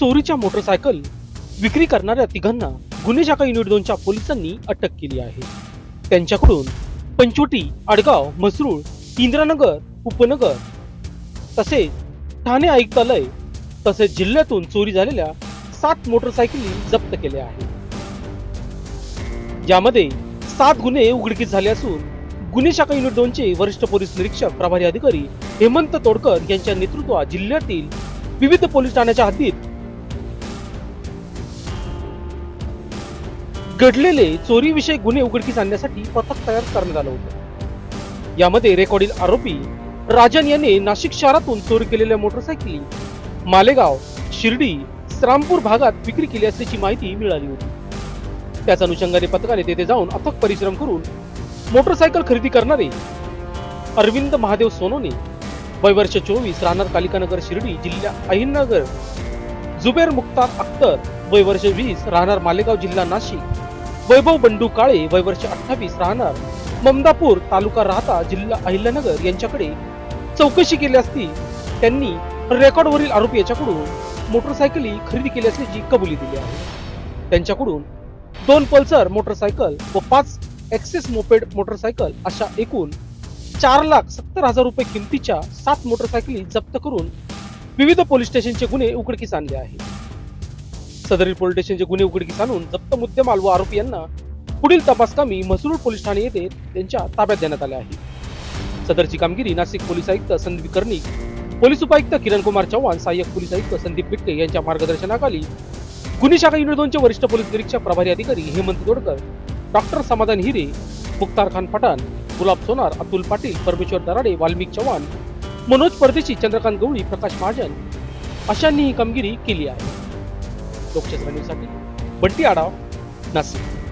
चोरीच्या मोटरसायकल विक्री करणाऱ्या तिघांना गुन्हे शाखा युनिट दोनच्या पोलिसांनी अटक केली आहे. त्यांच्याकडून पंचवटी आडगाव म्हसरूळ इंद्रानगर उपनगर तसेच ठाणे आयुक्तालय तसेच जिल्ह्यातून चोरी झालेल्या सात मोटरसायकली जप्त केल्या आहेत. यामध्ये सात गुन्हे उघडकीस झाले असून गुन्हे शाखा युनिट दोनचे वरिष्ठ पोलीस निरीक्षक प्रभारी अधिकारी हेमंत तोडकर यांच्या नेतृत्वात जिल्ह्यातील विविध पोलीस ठाण्याच्या हद्दीत घडलेले चोरीविषयी गुन्हे उघडकीस आणण्यासाठी पथक तयार करण्यात आलं होतं. यामध्ये रेकॉर्डिंग आरोपी राजन याने नाशिक शहरातून चोरी केलेल्या मोटरसायकली मालेगाव शिर्डी श्रामपूर भागात विक्री केली असल्याची माहिती मिळाली होती. त्याच अनुषंगाने पथकाने तेथे जाऊन अथक परिश्रम करून मोटरसायकल खरेदी करणारे अरविंद महादेव सोनोने वैवर्ष चोवीस राहणार कालिकानगर शिर्डी जिल्हा अहिनगर जुबेर मुक्ता अख्तर वैवर्ष वीस राहणार मालेगाव जिल्हा नाशिक वैभव बंडू काळे वयवर्ष अठ्ठावीस राहणार. ममदापूर तालुका राहता जिल्हा अहिल्यानगर यांच्याकडे चौकशी केली असती. त्यांनी रेकॉर्डवरील आरोपी याच्याकडून मोटरसायकली खरेदी केली असल्याची कबुली दिली आहे. त्यांच्याकडून दोन पल्सर मोटरसायकल व पाच एक्सेस मोपेड मोटरसायकल अशा एकूण चार लाख सत्तर हजार रुपये किमतीच्या सात मोटरसायकली जप्त करून विविध पोलीस स्टेशनचे गुन्हे उघडकीस आणले आहेत. सदरील पोलीस स्टेशनचे गुन्हे उघडकीस आणून जप्त मुद्देमाल व आरोपी यांना पुढील तपासकामी म्हसरूळ पोलीस ठाणे येथे त्यांच्या ताब्यात देण्यात आले आहे. सदरची कामगिरी नाशिक पोलीस आयुक्त संदीप कर्णिक पोलीस उपायुक्त किरण कुमार चव्हाण सहाय्यक पोलीस आयुक्त संदीप पिटके यांच्या मार्गदर्शनाखाली गुन्हे शाखा युनिट दोनचे वरिष्ठ पोलीस निरीक्षक प्रभारी अधिकारी हेमंत तोडकर डॉक्टर समाधान हिरे मुख्तार खान पठाण गुलाब सोनार अतुल पाटील परमेश्वर दराडे वाल्मिक चव्हाण मनोज परदेशी चंद्रकांत गवळी प्रकाश महाजन अशांनी ही कामगिरी केली आहे. लोकशाही न्यूजसाठी बंटी आढाव नाशिक.